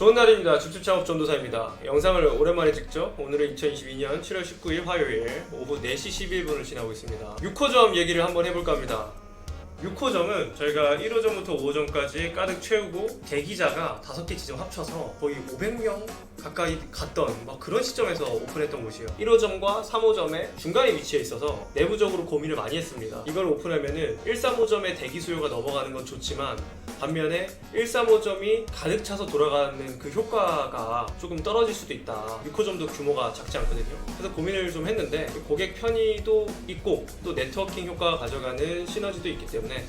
좋은 날입니다. 집집 창업 전도사입니다. 영상을 오랜만에 찍죠. 오늘은 2022년 7월 19일 화요일 오후 4시 11분을 지나고 있습니다. 6호점 얘기를 한번 해볼까 합니다. 6호점은 저희가 1호점부터 5호점까지 가득 채우고 대기자가 5개 지점 합쳐서 거의 500명 가까이 갔던 막 그런 시점에서 오픈했던 곳이에요. 1호점과 3호점의 중간에 위치해 있어서 내부적으로 고민을 많이 했습니다. 이걸 오픈하면은 1, 3호점의 대기 수요가 넘어가는 건 좋지만 반면에 1, 3호점이 가득 차서 돌아가는 그 효과가 조금 떨어질 수도 있다. 6호점도 규모가 작지 않거든요. 그래서 고민을 좀 했는데 고객 편의도 있고 또 네트워킹 효과가 가져가는 시너지도 있기 때문에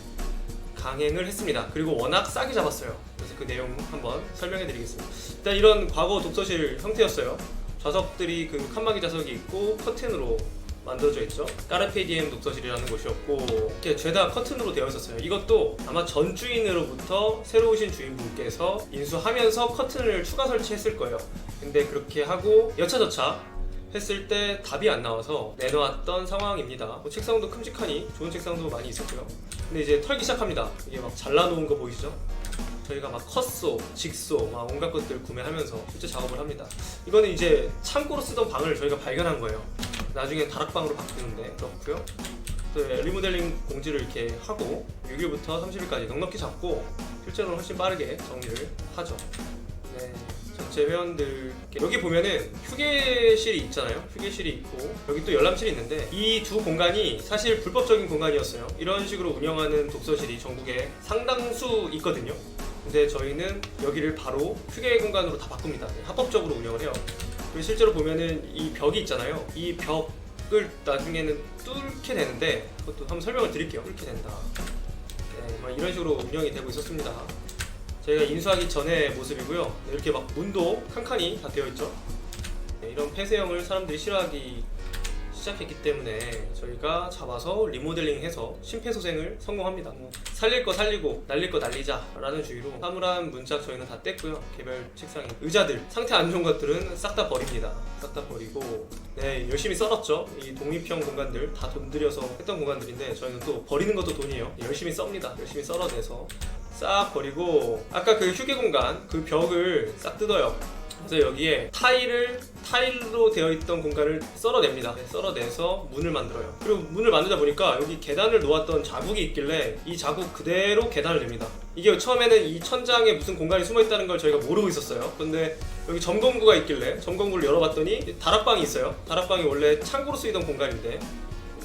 강행을 했습니다. 그리고 워낙 싸게 잡았어요. 그래서 그 내용 한번 설명해 드리겠습니다. 일단 이런 과거 독서실 형태였어요. 좌석들이 그 칸막이 좌석이 있고 커튼으로 만들어져 있죠. 까르페디엠 독서실이라는 곳이었고 이렇게 죄다 커튼으로 되어 있었어요. 이것도 아마 전 주인으로부터 새로 오신 주인분께서 인수하면서 커튼을 추가 설치했을 거예요. 근데 그렇게 하고 여차저차 했을 때 답이 안 나와서 내놓았던 상황입니다. 뭐 책상도 큼직하니 좋은 책상도 많이 있었고요. 근데 이제 털기 시작합니다. 이게 막 잘라놓은 거 보이시죠? 저희가 막 컷소, 직소, 막 온갖 것들 구매하면서 실제 작업을 합니다. 이거는 이제 창고로 쓰던 방을 저희가 발견한 거예요. 나중에 다락방으로 바꾸는데 그렇고요. 또 리모델링 공지를 이렇게 하고 6일부터 30일까지 넉넉히 잡고 실제로는 훨씬 빠르게 정리를 하죠. 네. 전체 회원들 여기 보면은 휴게실이 있잖아요. 휴게실이 있고 여기 또 열람실이 있는데 이 두 공간이 사실 불법적인 공간이었어요. 이런 식으로 운영하는 독서실이 전국에 상당수 있거든요. 근데 저희는 여기를 바로 휴게 공간으로 다 바꿉니다. 네, 합법적으로 운영을 해요. 그리고 실제로 보면은 이 벽이 있잖아요. 이 벽을 나중에는 뚫게 되는데 그것도 한번 설명을 드릴게요. 뚫게 된다. 네, 막 이런 식으로 운영이 되고 있었습니다. 저희가 인수하기 전의 모습이고요. 네, 이렇게 막 문도 칸칸이 다 되어 있죠. 네, 이런 폐쇄형을 사람들이 싫어하기 시작했기 때문에 저희가 잡아서 리모델링해서 심폐소생을 성공합니다. 뭐 살릴 거 살리고 날릴 거 날리자라는 주의로 사물함 문짝 저희는 다 뗐고요. 개별 책상에 의자들 상태 안 좋은 것들은 싹 다 버립니다. 싹 다 버리고 네 열심히 썰었죠. 이 독립형 공간들 다 돈 들여서 했던 공간들인데 저희는 또 버리는 것도 돈이에요. 열심히 썹니다. 열심히 썰어내서 싹 버리고 아까 그 휴게 공간 그 벽을 싹 뜯어요. 그래서 여기에 타일을 타일로 되어 있던 공간을 썰어냅니다. 네, 썰어내서 문을 만들어요. 그리고 문을 만들다 보니까 여기 계단을 놓았던 자국이 있길래 이 자국 그대로 계단을 냅니다. 이게 처음에는 이 천장에 무슨 공간이 숨어 있다는 걸 저희가 모르고 있었어요. 근데 여기 점검구가 있길래 점검구를 열어봤더니 다락방이 있어요. 다락방이 원래 창고로 쓰이던 공간인데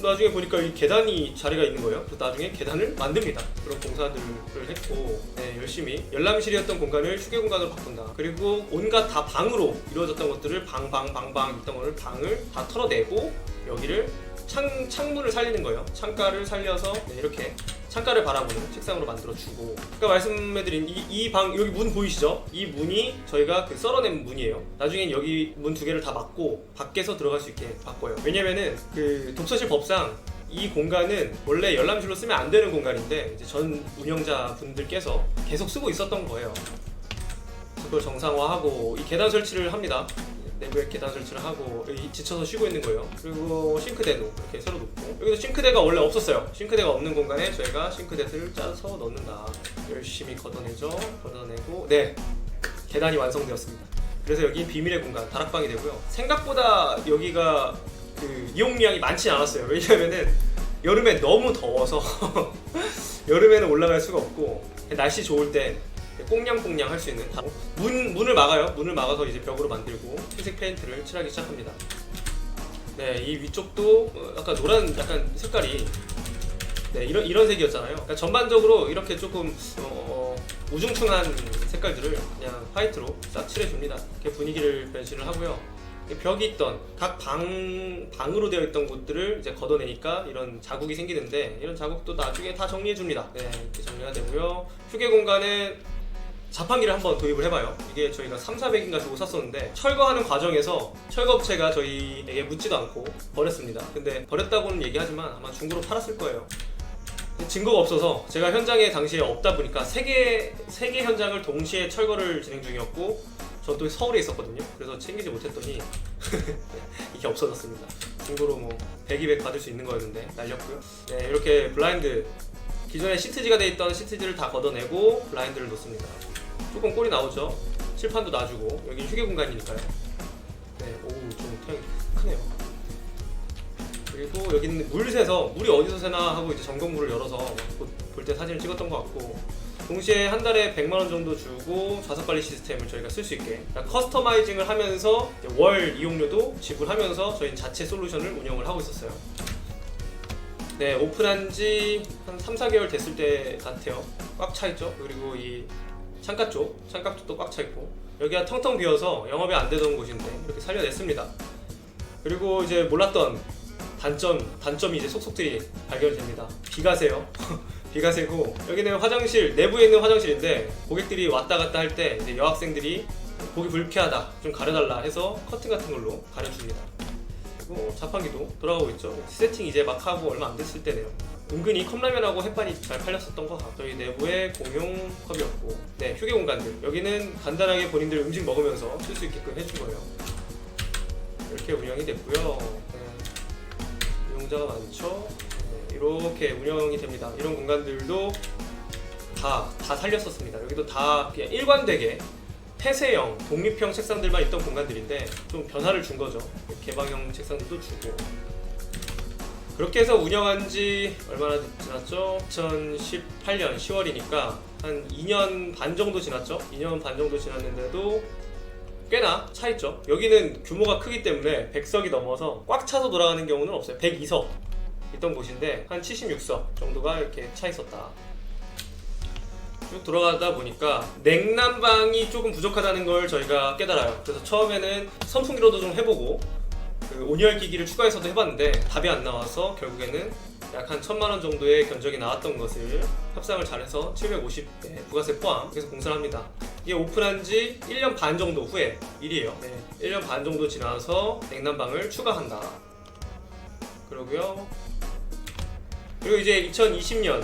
나중에 보니까 이 계단이 자리가 있는 거예요. 그래서 나중에 계단을 만듭니다. 그런 공사들을 했고 네, 열심히 열람실이었던 공간을 휴게 공간으로 바꾼다. 그리고 온갖 다 방으로 이루어졌던 것들을 방 방 방방 있던 거를 방을 다 털어내고 여기를 창 창문을 살리는 거예요. 창가를 살려서 네, 이렇게 창가를 바라보는 책상으로 만들어 주고 아까 말씀해드린 이 방 여기 문 보이시죠? 이 문이 저희가 그 썰어낸 문이에요. 나중엔 여기 문 두 개를 다 막고 밖에서 들어갈 수 있게 바꿔요. 왜냐면은 그 독서실 법상 이 공간은 원래 열람실로 쓰면 안 되는 공간인데 이제 전 운영자 분들께서 계속 쓰고 있었던 거예요. 그걸 정상화하고 이 계단 설치를 합니다. 내부에 계단 설치를 하고 여기 지쳐서 쉬고 있는 거예요. 그리고 싱크대도 이렇게 새로 놓고 여기도 싱크대가 원래 없었어요. 싱크대가 없는 공간에 저희가 싱크대를 짜서 넣는다. 열심히 걷어내죠. 걷어내고 네 계단이 완성되었습니다. 그래서 여기 비밀의 공간 다락방이 되고요. 생각보다 여기가 그 이용량이 많지 않았어요. 왜냐면은 여름에 너무 더워서 여름에는 올라갈 수가 없고 날씨 좋을 때 꽁냥꽁냥 할 수 있는 다- 문 문을 막아요. 문을 막아서 이제 벽으로 만들고 흰색 페인트를 칠하기 시작합니다. 네, 이 위쪽도 어, 약간 노란 약간 색깔이 네 이런 이런 색이었잖아요. 그러니까 전반적으로 이렇게 조금 어, 우중충한 색깔들을 그냥 화이트로 싹 칠해줍니다. 이렇게 분위기를 변신을 하고요. 벽이 있던 각 방 방으로 되어 있던 곳들을 이제 걷어내니까 이런 자국이 생기는데 이런 자국도 나중에 다 정리해 줍니다. 네, 이렇게 정리가 되고요. 휴게 공간에 자판기를 한번 도입을 해봐요. 이게 저희가 3, 400인가 주고 샀었는데 철거하는 과정에서 철거업체가 저희에게 묻지도 않고 버렸습니다. 근데 버렸다고는 얘기하지만 아마 중고로 팔았을 거예요. 증거가 없어서 제가 현장에 당시에 없다 보니까 세개세개 현장을 동시에 철거를 진행 중이었고 저 또 서울에 있었거든요. 그래서 챙기지 못했더니 이게 없어졌습니다. 중고로 뭐 100, 200 받을 수 있는 거였는데 날렸고요. 네, 이렇게 블라인드 기존에 시트지가 돼 있던 시트지를 다 걷어내고 블라인드를 놓습니다. 조금 꼴이 나오죠. 칠판도 놔주고 여기 휴게 공간이니까요. 네, 오좀 태양이 크네요. 그리고 여기는 물 새서 물이 어디서 새나 하고 이제 점검물을 열어서 볼 때 사진을 찍었던 것 같고 동시에 한 달에 100만 원 정도 주고 좌석 관리 시스템을 저희가 쓸 수 있게 그러니까 커스터마이징을 하면서 월 이용료도 지불하면서 저희 자체 솔루션을 운영을 하고 있었어요. 네, 오픈한 지 한 3, 4개월 됐을 때 같아요. 꽉 차 있죠. 그리고 이 창가 쪽, 창가 쪽도 꽉 차 있고 여기가 텅텅 비어서 영업이 안 되던 곳인데 이렇게 살려냈습니다. 그리고 이제 몰랐던 단점, 단점이 이제 속속들이 발견됩니다. 비가 새요. 비가 새고 여기는 화장실 내부에 있는 화장실인데 고객들이 왔다 갔다 할 때 이제 여학생들이 보기 불쾌하다 좀 가려달라 해서 커튼 같은 걸로 가려줍니다. 그리고 자판기도 돌아가고 있죠. 세팅 이제 막 하고 얼마 안 됐을 때네요. 은근히 컵라면하고 햇반이 잘 팔렸었던 것 같아요. 저희 내부에 공용 컵이었고, 네 휴게 공간들 여기는 간단하게 본인들 음식 먹으면서 쓸 수 있게끔 해준 거예요. 이렇게 운영이 됐고요. 네, 이용자가 많죠. 네, 이렇게 운영이 됩니다. 이런 공간들도 다, 다 살렸었습니다. 여기도 다 그냥 일관되게 폐쇄형, 독립형 책상들만 있던 공간들인데 좀 변화를 준 거죠. 개방형 책상들도 주고. 그렇게 해서 운영한 지 얼마나 지났죠? 2018년 10월이니까 한 2년 반 정도 지났죠? 2년 반 정도 지났는데도 꽤나 차 있죠. 여기는 규모가 크기 때문에 100석이 넘어서 꽉 차서 돌아가는 경우는 없어요. 102석 있던 곳인데 한 76석 정도가 이렇게 차 있었다. 쭉 돌아가다 보니까 냉난방이 조금 부족하다는 걸 저희가 깨달아요. 그래서 처음에는 선풍기로도 좀 해보고 그 온열 기기를 추가해서도 해봤는데 답이 안 나와서 결국에는 약 한 천만 원 정도의 견적이 나왔던 것을 협상을 잘해서 750대 부가세 포함 그래서 공사를 합니다. 이게 오픈한 지 1년 반 정도 후에 일이에요. 네, 1년 반 정도 지나서 냉난방을 추가한다. 그러고요. 그리고 이제 2020년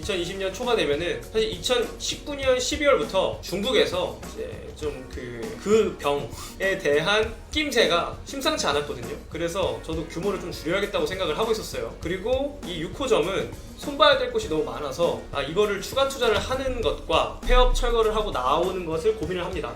2020년 초가 되면은 사실 2019년 12월부터 중국에서 이제 좀 그 그 병에 대한 낌새가 심상치 않았거든요. 그래서 저도 규모를 좀 줄여야겠다고 생각을 하고 있었어요. 그리고 이 6호점은 손봐야 될 곳이 너무 많아서 아 이거를 추가 투자를 하는 것과 폐업 철거를 하고 나오는 것을 고민을 합니다.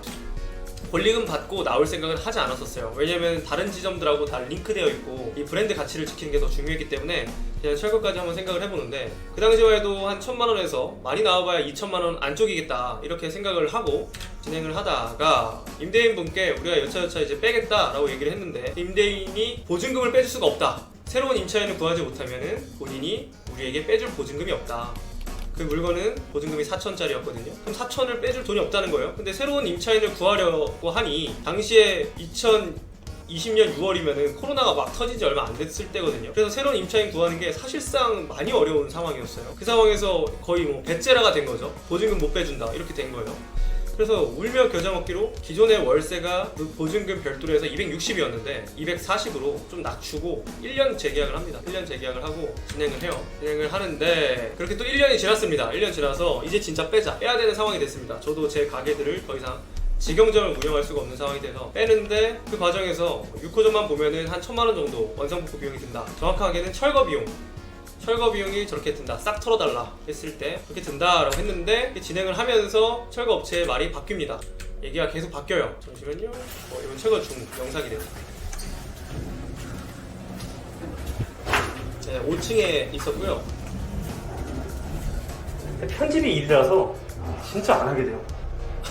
권리금 받고 나올 생각은 하지 않았었어요. 왜냐면 다른 지점들하고 다 링크되어 있고 이 브랜드 가치를 지키는 게 더 중요했기 때문에 그냥 철거까지 한번 생각을 해보는데 그 당시만 해도 한 천만 원에서 많이 나와봐야 이천만 원 안쪽이겠다 이렇게 생각을 하고 진행을 하다가 임대인 분께 우리가 여차여차 이제 빼겠다라고 얘기를 했는데 임대인이 보증금을 빼줄 수가 없다. 새로운 임차인을 구하지 못하면은 본인이 우리에게 빼줄 보증금이 없다. 그 물건은 보증금이 4천짜리였거든요. 그럼 4천을 빼줄 돈이 없다는 거예요. 근데 새로운 임차인을 구하려고 하니 당시에 2020년 6월이면은 코로나가 막 터지지 얼마 안 됐을 때거든요. 그래서 새로운 임차인 구하는 게 사실상 많이 어려운 상황이었어요. 그 상황에서 거의 뭐 배째라가 된 거죠. 보증금 못 빼준다 이렇게 된 거예요. 그래서 울며 겨자 먹기로 기존의 월세가 그 보증금 별도로 해서 260이었는데 240으로 좀 낮추고 1년 재계약을 합니다. 1년 재계약을 하고 진행을 해요. 진행을 하는데 그렇게 또 1년이 지났습니다. 1년 지나서 이제 진짜 빼자. 빼야 되는 상황이 됐습니다. 저도 제 가게들을 더 이상 직영점을 운영할 수가 없는 상황이 돼서 빼는데 그 과정에서 6호점만 보면은 한 천만 원 정도 원상복구 비용이 든다. 정확하게는 철거 비용. 철거 비용이 저렇게 든다. 싹 털어달라 했을 때 그렇게 든다라고 했는데 진행을 하면서 철거 업체의 말이 바뀝니다. 얘기가 계속 바뀌어요. 잠시만요. 어, 이건 철거 중 영상이네요. 네, 5층에 있었고요. 편집이 일이라서 진짜 안 하게 돼요.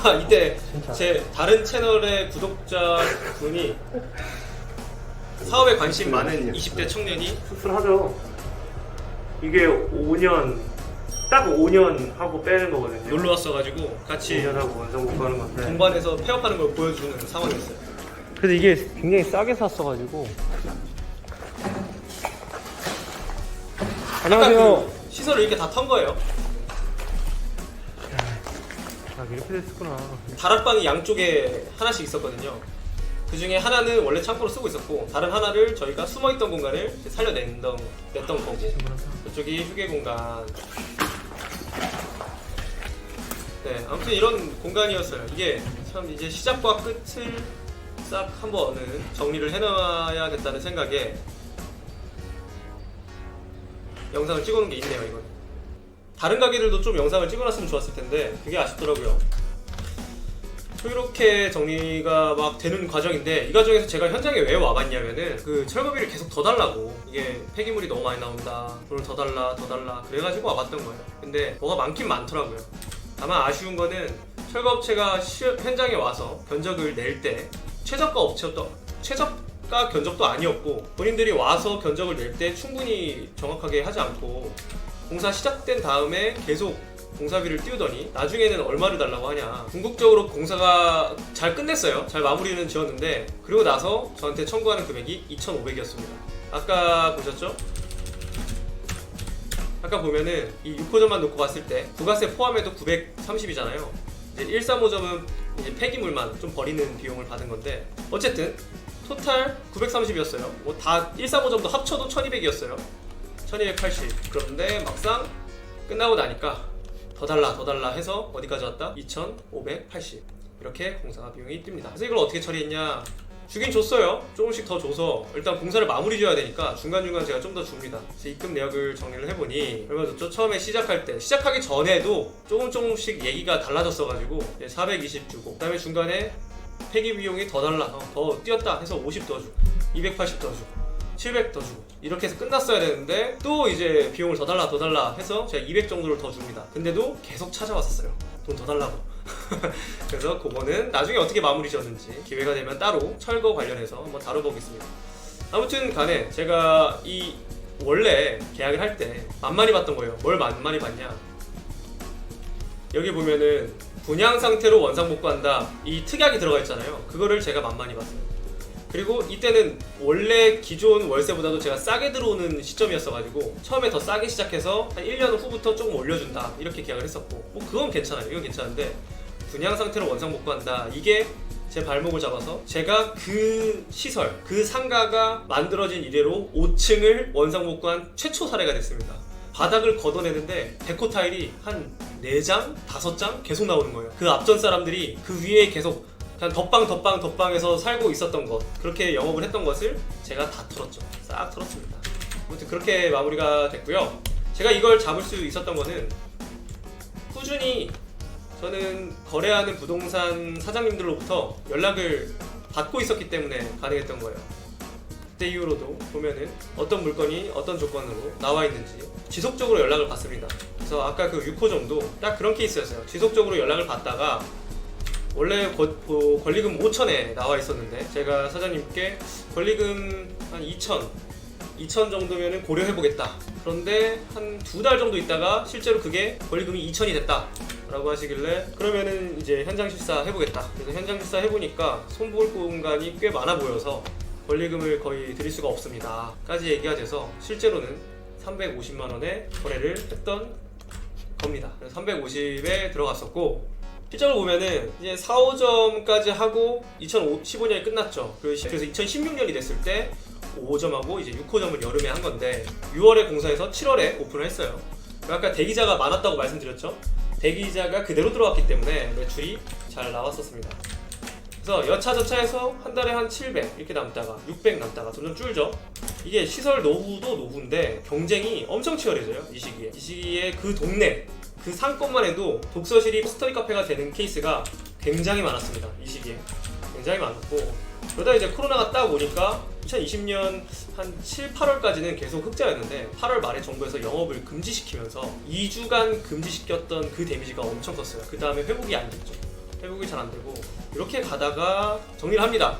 아, 이때 진짜. 제 다른 채널의 구독자 분이 사업에 관심 많은 20대 청년이 씁쓸하죠. 이게 5년 딱 5년 하고 빼는 거거든요. 놀러 왔어가지고 같이 5년 하고 원상 복구하는 건데. 동반해서 폐업하는 걸 보여주는 상황이었어요. 근데 이게 굉장히 싸게 샀어가지고. 아까 그 시설을 이렇게 다 턴 거예요. 아 이렇게 됐구나. 다락방이 양쪽에 하나씩 있었거든요. 그 중에 하나는 원래 창고로 쓰고 있었고 다른 하나를 저희가 숨어있던 공간을 살려냈던 냈던 거고 이쪽이 휴게 공간. 네, 아무튼 이런 공간이었어요. 이게 참 이제 시작과 끝을 싹 한번은 정리를 해놔야겠다는 생각에 영상을 찍어놓은 게 있네요, 이건. 다른 가게들도 좀 영상을 찍어놨으면 좋았을 텐데 그게 아쉽더라고요. 이렇게 정리가 막 되는 과정인데 이 과정에서 제가 현장에 왜 와봤냐면은 그 철거비를 계속 더 달라고. 이게 폐기물이 너무 많이 나온다. 돈을 더 달라 더 달라. 그래가지고 와봤던 거예요. 근데 뭐가 많긴 많더라고요. 다만 아쉬운 거는 철거업체가 시- 현장에 와서 견적을 낼 때 최저가 업체였던 최저 가 견적도 아니었고 본인들이 와서 견적을 낼 때 충분히 정확하게 하지 않고 공사 시작된 다음에 계속 공사비를 띄우더니 나중에는 얼마를 달라고 하냐. 궁극적으로 공사가 잘 끝냈어요. 잘 마무리는 지었는데 그리고 나서 저한테 청구하는 금액이 2,500이었습니다. 아까 보셨죠? 아까 보면은 이 6호점만 놓고 봤을 때 부가세 포함해도 930이잖아요. 이제 135점은 이제 폐기물만 좀 버리는 비용을 받은 건데 어쨌든 토탈 930이었어요. 뭐 다 135점도 합쳐도 1200이었어요. 1280 그런데 막상 끝나고 나니까 더 달라 더 달라 해서 어디까지 왔다? 2580 이렇게 공사 비용이 뜹니다. 그래서 이걸 어떻게 처리했냐? 주긴 줬어요. 조금씩 더 줘서 일단 공사를 마무리 줘야 되니까 중간중간 제가 좀 더 줍니다. 입금 내역을 정리를 해보니 얼마 줬죠? 처음에 시작할 때 시작하기 전에도 조금 조금씩 얘기가 달라졌어 가지고 420 주고 그 다음에 중간에 폐기 비용이 더 달라 어, 더 뛰었다 해서 50 더 주고 280 더 주고 700 더 주고 이렇게 해서 끝났어야 되는데 또 이제 비용을 더 달라 더 달라 해서 제가 200 정도를 더 줍니다. 근데도 계속 찾아왔었어요. 돈 더 달라고. 그래서 그거는 나중에 어떻게 마무리 지었는지 기회가 되면 따로 철거 관련해서 한번 다뤄보겠습니다. 아무튼 간에 제가 이 원래 계약을 할 때 만만히 봤던 거예요. 뭘 만만히 봤냐? 여기 보면은 분양 상태로 원상 복구한다. 이 특약이 들어가 있잖아요. 그거를 제가 만만히 봤어요 그리고 이때는 원래 기존 월세보다도 제가 싸게 들어오는 시점이었어가지고 처음에 더 싸게 시작해서 한 1년 후부터 조금 올려준다 이렇게 계약을 했었고. 뭐 그건 괜찮아요. 이건 괜찮은데 분양 상태로 원상 복구한다. 이게 제 발목을 잡아서 제가 그 시설 그 상가가 만들어진 이래로 5층을 원상 복구한 최초 사례가 됐습니다. 바닥을 걷어내는데 데코 타일이 한 4장, 5장 계속 나오는 거예요. 그 앞전 사람들이 그 위에 계속 그냥 덧방 덧방 덧방에서 살고 있었던 것 그렇게 영업을 했던 것을 제가 다 털었죠. 싹 털었습니다. 아무튼 그렇게 마무리가 됐고요. 제가 이걸 잡을 수 있었던 거는 꾸준히 저는 거래하는 부동산 사장님들로부터 연락을 받고 있었기 때문에 가능했던 거예요. 그때 이후로도 보면은 어떤 물건이 어떤 조건으로 나와 있는지 지속적으로 연락을 받습니다. 그래서 아까 그 6호점도 딱 그런 케이스였어요. 지속적으로 연락을 받다가 원래 거- 그 권리금 5천에 나와 있었는데 제가 사장님께 권리금 한 2천 2천 정도면은 고려해보겠다. 그런데 한 두 달 정도 있다가 실제로 그게 권리금이 2천이 됐다. 라고 하시길래 그러면은 이제 현장 실사 해보겠다. 그래서 현장 실사 해보니까 손볼 공간이 꽤 많아 보여서 권리금을 거의 드릴 수가 없습니다. 까지 얘기가 돼서 실제로는 350만 원에 거래를 했던 겁니다. 그래서 350에 들어갔었고 실제로 보면은 이제 4, 5점까지 하고 2015년이 끝났죠. 그래서 2016년이 됐을 때 5호점하고 이제 6호점을 여름에 한 건데 6월에 공사해서 7월에 오픈을 했어요. 아까 대기자가 많았다고 말씀드렸죠. 대기자가 그대로 들어왔기 때문에 매출이 잘 나왔었습니다. 그래서 여차저차해서 한 달에 한 700 이렇게 남다가 600 남다가 점점 줄죠. 이게 시설 노후도 노후인데 경쟁이 엄청 치열해져요. 이 시기에. 이 시기에 그 동네 그 상권만 해도 독서실이 스터디 카페가 되는 케이스가 굉장히 많았습니다. 이 시기에 굉장히 많았고 그러다 이제 코로나가 딱 오니까 2020년 한 7, 8월까지는 계속 흑자였는데 8월 말에 정부에서 영업을 금지시키면서 2주간 금지시켰던 그 데미지가 엄청 컸어요. 그 다음에 회복이 안 됐죠. 회복이 잘 안 되고 이렇게 가다가 정리를 합니다.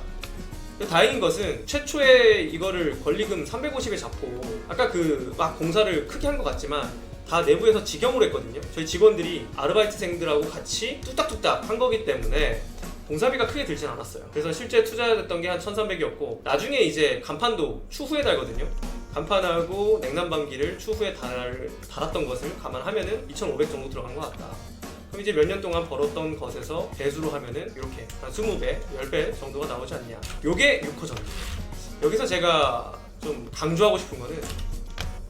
다행인 것은 최초에 이거를 권리금 350에 잡고 아까 그 막 공사를 크게 한 것 같지만 다 내부에서 직영으로 했거든요. 저희 직원들이 아르바이트생들하고 같이 뚝딱뚝딱 한 거기 때문에 공사비가 크게 들진 않았어요. 그래서 실제 투자됐던 게 한 1,300이었고 나중에 이제 간판도 추후에 달거든요. 간판하고 냉난방기를 추후에 달, 달았던 것을 감안하면은 2,500 정도 들어간 것 같다. 그럼 이제 몇 년 동안 벌었던 것에서 배수로 하면은 이렇게 한 20배, 10배 정도가 나오지 않냐. 요게 6호점입니다. 여기서 제가 좀 강조하고 싶은 거는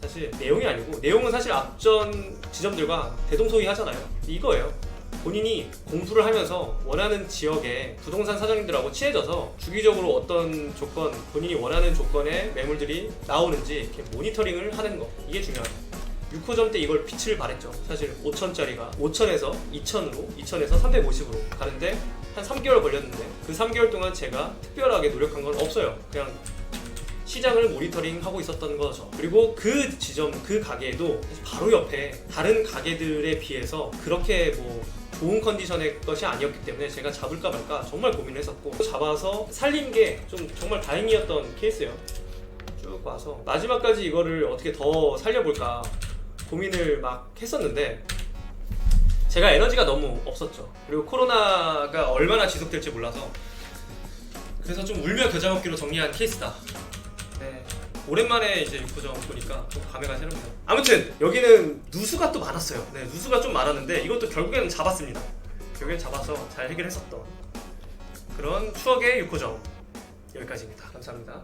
사실 내용이 아니고 내용은 사실 앞전 지점들과 대동소이하잖아요. 이거예요. 본인이 공부를 하면서 원하는 지역의 부동산 사장님들하고 친해져서 주기적으로 어떤 조건, 본인이 원하는 조건의 매물들이 나오는지 이렇게 모니터링을 하는 거 이게 중요합니다. 6호점 때 이걸 빛을 발했죠. 사실 5천짜리가 5천에서 2천으로, 2천에서 350으로 가는데 한 3개월 걸렸는데 그 3개월 동안 제가 특별하게 노력한 건 없어요. 그냥 시장을 모니터링하고 있었던 거죠. 그리고 그 지점, 그 가게도 바로 옆에 다른 가게들에 비해서 그렇게 뭐 좋은 컨디션의 것이 아니었기 때문에 제가 잡을까 말까 정말 고민을 했었고 잡아서 살린 게 좀 정말 다행이었던 케이스예요. 쭉 와서 마지막까지 이거를 어떻게 더 살려볼까 고민을 막 했었는데 제가 에너지가 너무 없었죠. 그리고 코로나가 얼마나 지속될지 몰라서 그래서 좀 울며 겨자 먹기로 정리한 케이스다. 네. 오랜만에 이제 육포점 보니까 좀 감회가 새롭네요. 아무튼 여기는 누수가 또 많았어요. 네, 누수가 좀 많았는데 이것도 결국에는 잡았습니다. 결국엔 잡아서 잘 해결했었던 그런 추억의 육포점 여기까지입니다. 감사합니다.